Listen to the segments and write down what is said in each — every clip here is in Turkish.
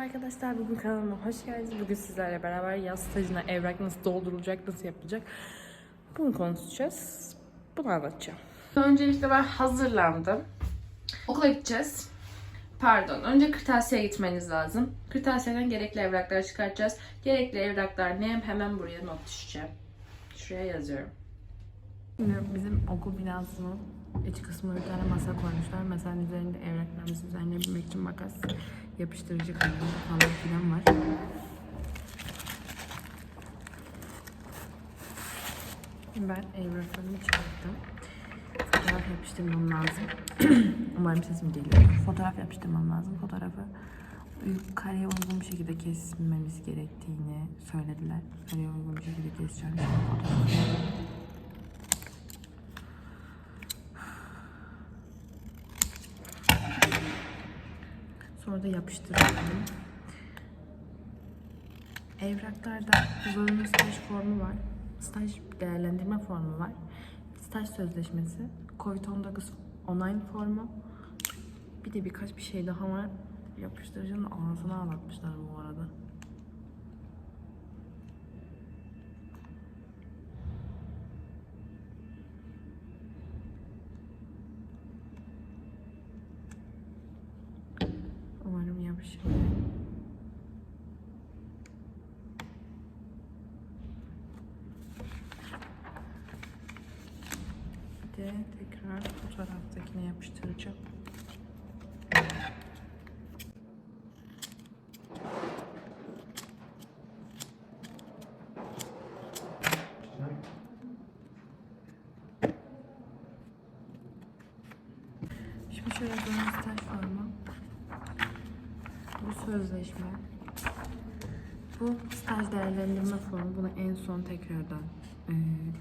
arkadaşlar, bugün kanalıma hoş geldiniz. Bugün sizlerle beraber yaz stajına evrak nasıl doldurulacak, nasıl yapılacak bunu konuşacağız. Bunu anlatacağım. Öncelikle ben hazırlandım. Okula gideceğiz. Pardon, önce kırtasiye gitmeniz lazım. Kırtasiyeden gerekli evrakları çıkartacağız. Gerekli evraklar ne? Hemen buraya not düşeceğim. Şuraya yazıyorum. Bizim okul binasının iç kısmına bir tane masa koymuşlar. Masanın üzerinde evraklarımızı düzenleyebilmek için makas, yapıştırıcı kalem falan filan var. Ben evraklarımı çıkarttım. Fotoğraf yapıştırmam lazım. Umarım sesim geliyor. Fotoğraf yapıştırmam lazım. Fotoğrafı kareye uygun bir şekilde kesmemiz gerektiğini söylediler. Kareye uygun bir şekilde keseceğim. Fotoğrafı. Da yapıştırıyorum. Evraklarda zorunlu staj formu var. Staj değerlendirme formu var. Staj sözleşmesi. Covid-19 online formu. Bir de birkaç bir şey daha var. Yapıştırıcının ağzına ağlatmışlar bu arada. Yapışır. Bir de tekrar fotoğraftakine yapıştıracağım. Şimdi şöyle zorunlu staj formu. Bu sözleşme. Bu staj değerlendirme formu. Bunu en son tekrardan e,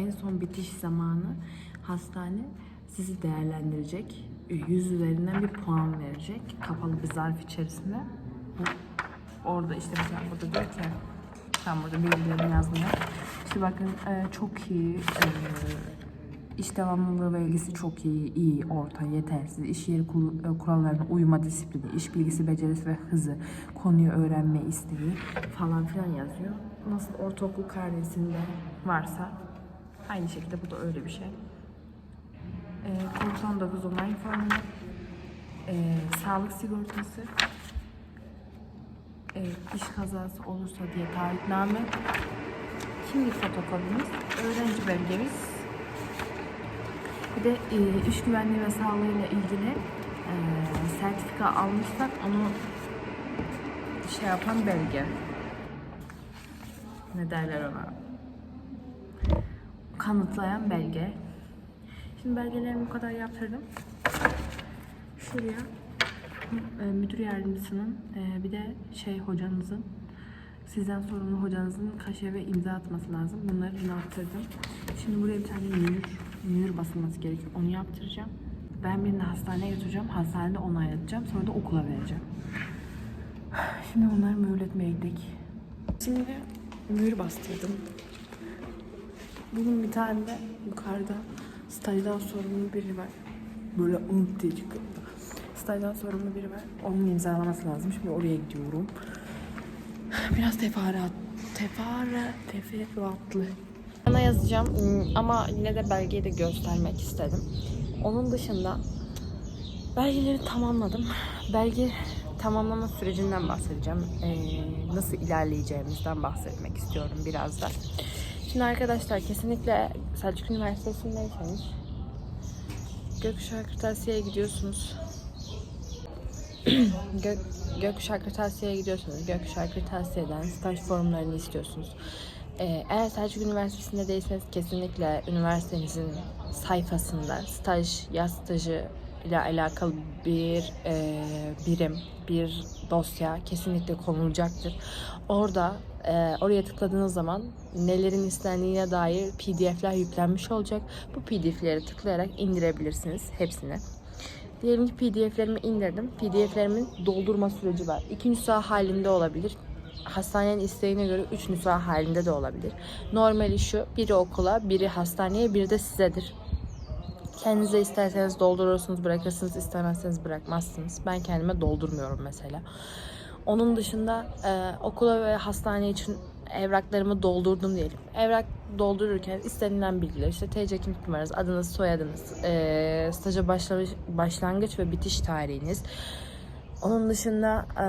en son bitiş zamanı hastane sizi değerlendirecek. E, Yüz üzerinden bir puan verecek. Kapalı bir zarf içerisinde. Orada işte mesela burada diyor ki tam burada bilgilerini yazmıyor. İşte bakın e, çok iyi İş devamlılığı ve ilgisi çok iyi, iyi, orta, yetersiz, iş yeri e, kurallarına uyma disiplini, iş bilgisi, becerisi ve hızı, konuyu öğrenme isteği falan filan yazıyor. Nasıl ortaokul karnesinde varsa aynı şekilde bu da öyle bir şey. Ee, Covid-19 online formu, ee, sağlık sigortası, ee, iş kazası olursa diye taahhütname, kimlik fotokopimiz, öğrenci belgemiz, bir de e, iş güvenliği ve sağlığıyla ilgili e, sertifika almışsak onu şey yapan belge. Ne derler ona? Kanıtlayan belge. Şimdi belgelerimi bu kadar yaptırdım. Şuraya e, müdür yardımcısının bir de şey hocanızın sizden sorumlu hocanızın kaşe ve imza atması lazım. Bunları yine attırdım. Şimdi buraya bir tane mühür, mühür basılması gerekiyor. Onu yaptıracağım. Ben birini hastaneye götüreceğim. Hastanede onaylatacağım. Sonra da okula vereceğim. Şimdi onları mühürletmeye gidelim. Şimdi mühür bastırdım. Bunun bir tane de yukarıda stajdan sorumlu biri var. Böyle ınt diye çıkıyor. Stajdan sorumlu biri var. Onun imzalaması lazım. Şimdi oraya gidiyorum. Biraz teferruat, tefara, teferruatlı. Bana yazacağım ım, ama yine de belgeyi de göstermek istedim. Onun dışında belgeleri tamamladım. Belge tamamlama sürecinden bahsedeceğim. Ee, nasıl ilerleyeceğimizden bahsetmek istiyorum biraz da. Şimdi arkadaşlar kesinlikle Selçuk Üniversitesi'ndeyseniz Gökkuşağı Kırtasiye'ye gidiyorsunuz. Gök, Gökkuşağı Kırtasiye'ye gidiyorsunuz. Gökkuşağı Kırtasiye'den staj formlarını istiyorsunuz. Ee, eğer Selçuk Üniversitesi'nde değilseniz kesinlikle üniversitenizin sayfasında staj, yaz stajı ile alakalı bir e, birim, bir dosya kesinlikle konulacaktır. Orada e, oraya tıkladığınız zaman nelerin istendiğine dair pdf'ler yüklenmiş olacak. Bu pdf'leri tıklayarak indirebilirsiniz hepsini. Diyelim ki pdf'lerimi indirdim. Pdf'lerimin doldurma süreci var. İki nüsha halinde olabilir. Hastanenin isteğine göre üç nüsha halinde de olabilir. Normali şu, biri okula, biri hastaneye, biri de sizedir. Kendinize isterseniz doldurursunuz, bırakırsınız, istemezseniz bırakmazsınız. Ben kendime doldurmuyorum mesela. Onun dışında e, okula ve hastane için evraklarımı doldurdum diyelim. Evrak doldururken istenilen bilgiler işte TC kimlik numaranız, adınız, soyadınız, e, staja başlamış, başlangıç ve bitiş tarihiniz. Onun dışında e,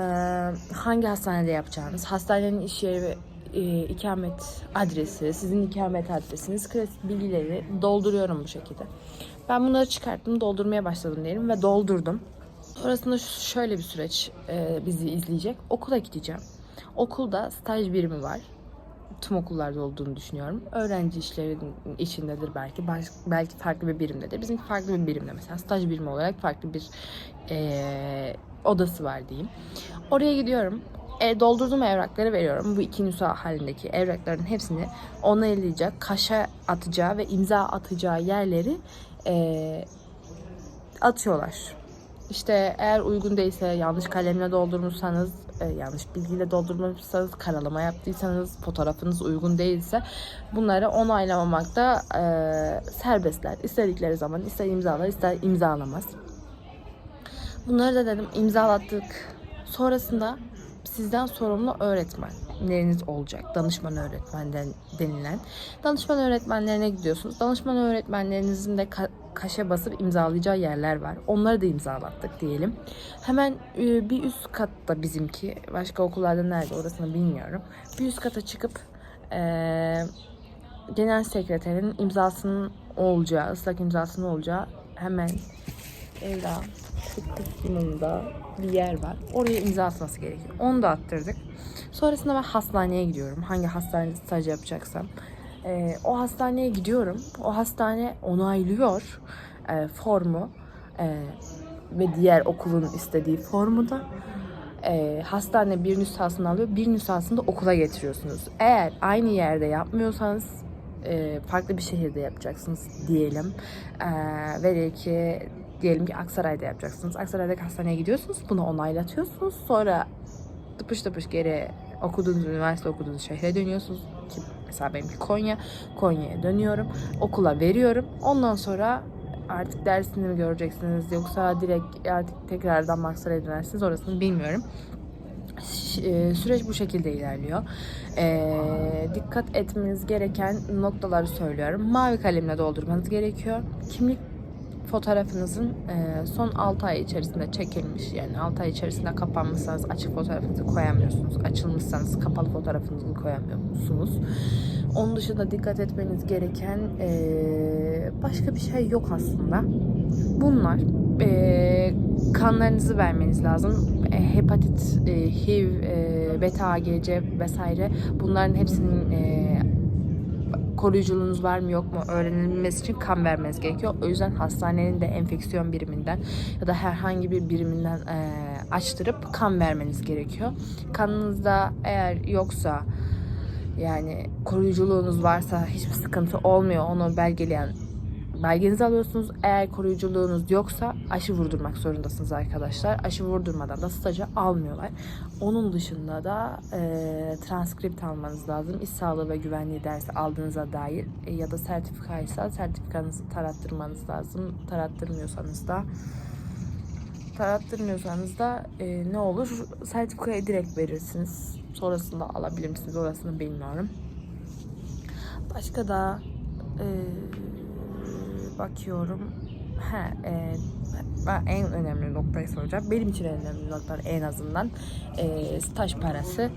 hangi hastanede yapacağınız, hastanenin iş yeri e, ikamet adresi, sizin ikamet adresiniz, klasik bilgileri dolduruyorum bu şekilde. Ben bunları çıkarttım, doldurmaya başladım diyelim ve doldurdum. Sonrasında şöyle bir süreç e, bizi izleyecek. Okula gideceğim. Okulda staj birimi var. Tüm okullarda olduğunu düşünüyorum. Öğrenci işlerinin içindedir belki. Belki farklı bir birimdedir. Bizimki farklı bir birimde mesela. Staj birimi olarak farklı bir e, odası var diyeyim. Oraya gidiyorum. E, doldurduğum evrakları veriyorum. Bu iki nüsa halindeki evrakların hepsini onaylayacak, kaşa atacağı ve imza atacağı yerleri e, atıyorlar. İşte eğer uygun değilse yanlış kalemle doldurmuşsanız, e, yanlış bilgiyle doldurmuşsanız, karalama yaptıysanız, fotoğrafınız uygun değilse bunları onaylamamakta e, serbestler. İstedikleri zaman ister imzalar ister imzalamaz. Bunları da dedim imzalattık. Sonrasında sizden sorumlu öğretmenleriniz olacak. Danışman öğretmenden denilen. Danışman öğretmenlerine gidiyorsunuz. Danışman öğretmenlerinizin de ka- kaşe basıp imzalayacağı yerler var. Onları da imzalattık diyelim. Hemen e, bir üst katta bizimki. Başka okullarda nerede orasını bilmiyorum. Bir üst kata çıkıp e, genel sekreterin imzasının olacağı, ıslak imzasının olacağı hemen Evra tık tık limanında bir yer var. Oraya imza atması gerekiyor. Onu da attırdık. Sonrasında ben hastaneye gidiyorum. Hangi hastanede staj yapacaksam. Ee, o hastaneye gidiyorum. O hastane onaylıyor e, formu e, ve diğer okulun istediği formu da e, hastane bir nüshasını alıyor. Bir nüshasını da okula getiriyorsunuz. Eğer aynı yerde yapmıyorsanız e, farklı bir şehirde yapacaksınız diyelim. E, velev ki diyelim ki Aksaray'da yapacaksınız. Aksaray'daki hastaneye gidiyorsunuz. Bunu onaylatıyorsunuz. Sonra tıpış tıpış geri okuduğunuz üniversite okuduğunuz şehre dönüyorsunuz. Ki mesela benimki Konya. Konya'ya dönüyorum. Okula veriyorum. Ondan sonra artık dersini mi göreceksiniz yoksa direkt artık tekrardan Aksaray'a dönersiniz orasını bilmiyorum. E, süreç bu şekilde ilerliyor. E, dikkat etmeniz gereken noktaları söylüyorum. Mavi kalemle doldurmanız gerekiyor. Kimlik fotoğrafınızın e, son 6 ay içerisinde çekilmiş yani 6 ay içerisinde kapanmışsanız açık fotoğrafınızı koyamıyorsunuz. Açılmışsanız kapalı fotoğrafınızı koyamıyorsunuz. Onun dışında dikkat etmeniz gereken e, başka bir şey yok aslında. Bunlar e, kanlarınızı vermeniz lazım. Hepatit, HIV, beta AGC vesaire bunların hepsinin koruyuculuğunuz var mı yok mu öğrenilmesi için kan vermeniz gerekiyor. O yüzden hastanenin de enfeksiyon biriminden ya da herhangi bir biriminden e, açtırıp kan vermeniz gerekiyor. Kanınızda eğer yoksa yani koruyuculuğunuz varsa hiçbir sıkıntı olmuyor. Onu belgeleyen belgenizi alıyorsunuz. Eğer koruyuculuğunuz yoksa aşı vurdurmak zorundasınız arkadaşlar. Aşı vurdurmadan da stajı almıyorlar. Onun dışında da e, transkript almanız lazım. İş sağlığı ve güvenliği dersi aldığınıza dair e, ya da sertifikaysa sertifikanızı tarattırmanız lazım. Tarattırmıyorsanız da tarattırmıyorsanız da e, ne olur? Sertifikayı direkt verirsiniz. Sonrasında alabilir misiniz? Orasını bilmiyorum. Başka da e, bakıyorum. He, e, ben en önemli noktayı soracağım. Benim için en önemli nokta en azından e, staj parası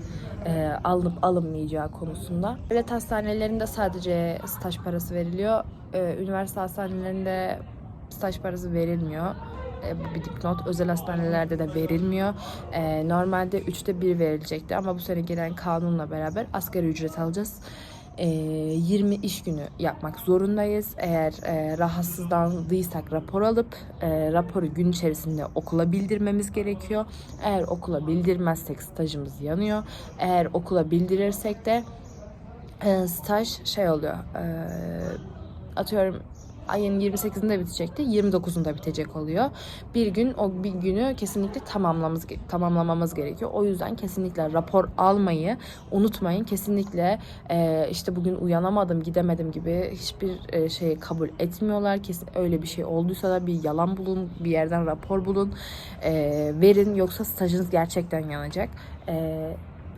e, alınıp alınmayacağı konusunda. Devlet hastanelerinde sadece staj parası veriliyor. E, üniversite hastanelerinde staj parası verilmiyor. E, bu bir dipnot. Özel hastanelerde de verilmiyor. E, normalde üçte bir verilecekti ama bu sene gelen kanunla beraber asgari ücret alacağız. E, 20 iş günü yapmak zorundayız. Eğer e, rahatsızlandıysak rapor alıp e, raporu gün içerisinde okula bildirmemiz gerekiyor. Eğer okula bildirmezsek stajımız yanıyor. Eğer okula bildirirsek de e, staj şey oluyor. E, atıyorum ayın 28'inde bitecekti. 29'unda bitecek oluyor. Bir gün o bir günü kesinlikle tamamlamamız tamamlamamız gerekiyor. O yüzden kesinlikle rapor almayı unutmayın. Kesinlikle e, işte bugün uyanamadım, gidemedim gibi hiçbir e, şeyi kabul etmiyorlar. Kesin öyle bir şey olduysa da bir yalan bulun, bir yerden rapor bulun, e, verin yoksa stajınız gerçekten yanacak. E,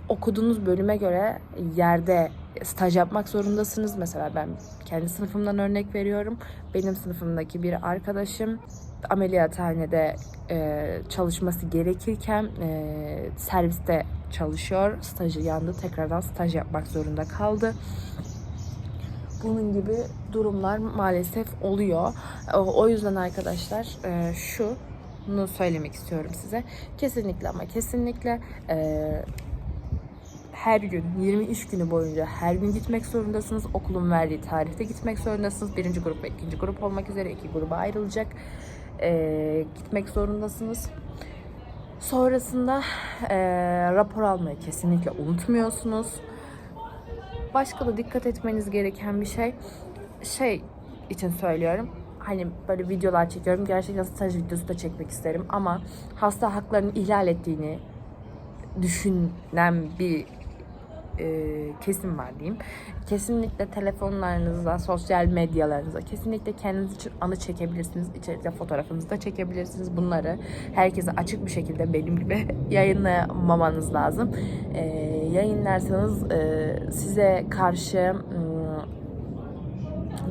okuduğunuz bölüme göre yerde staj yapmak zorundasınız. Mesela ben kendi sınıfımdan örnek veriyorum. Benim sınıfımdaki bir arkadaşım ameliyathanede e, çalışması gerekirken e, serviste çalışıyor. Stajı yandı. Tekrardan staj yapmak zorunda kaldı. Bunun gibi durumlar maalesef oluyor. O, yüzden arkadaşlar e, şunu söylemek istiyorum size. Kesinlikle ama kesinlikle e, her gün 20 iş günü boyunca her gün gitmek zorundasınız. Okulun verdiği tarihte gitmek zorundasınız. Birinci grup ve ikinci grup olmak üzere iki gruba ayrılacak. Ee, gitmek zorundasınız. Sonrasında ee, rapor almayı kesinlikle unutmuyorsunuz. Başka da dikkat etmeniz gereken bir şey şey için söylüyorum. Hani böyle videolar çekiyorum. Gerçekten staj videosu da çekmek isterim ama hasta haklarını ihlal ettiğini düşünen bir e, kesim var diyeyim. Kesinlikle telefonlarınıza, sosyal medyalarınıza kesinlikle kendiniz için anı çekebilirsiniz. İçeride fotoğrafınızı da çekebilirsiniz. Bunları herkese açık bir şekilde benim gibi yayınlamamanız lazım. E, yayınlarsanız e, size karşı ım,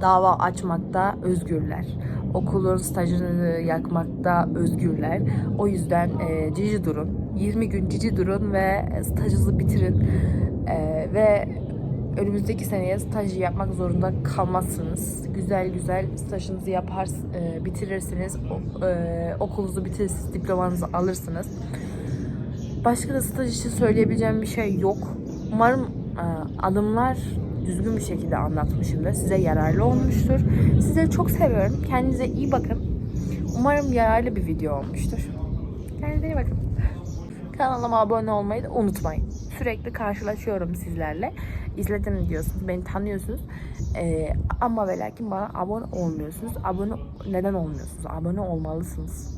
dava açmakta özgürler. Okulun stajını yakmakta özgürler. O yüzden e, cici durun. 20 gün cici durun ve stajınızı bitirin. E, ve önümüzdeki seneye stajı yapmak zorunda kalmazsınız. Güzel güzel stajınızı yapar, e, bitirirsiniz. O, e, okulunuzu bitirirsiniz, diplomanızı alırsınız. Başka da staj için söyleyebileceğim bir şey yok. Umarım e, adımlar düzgün bir şekilde anlatmışımdır. Size yararlı olmuştur. Sizi çok seviyorum. Kendinize iyi bakın. Umarım yararlı bir video olmuştur. Kendinize iyi bakın. Kanalıma abone olmayı da unutmayın. Sürekli karşılaşıyorum sizlerle. İzledim diyorsunuz, beni tanıyorsunuz. Ee, ama ve lakin bana abone olmuyorsunuz. Abone neden olmuyorsunuz? Abone olmalısınız.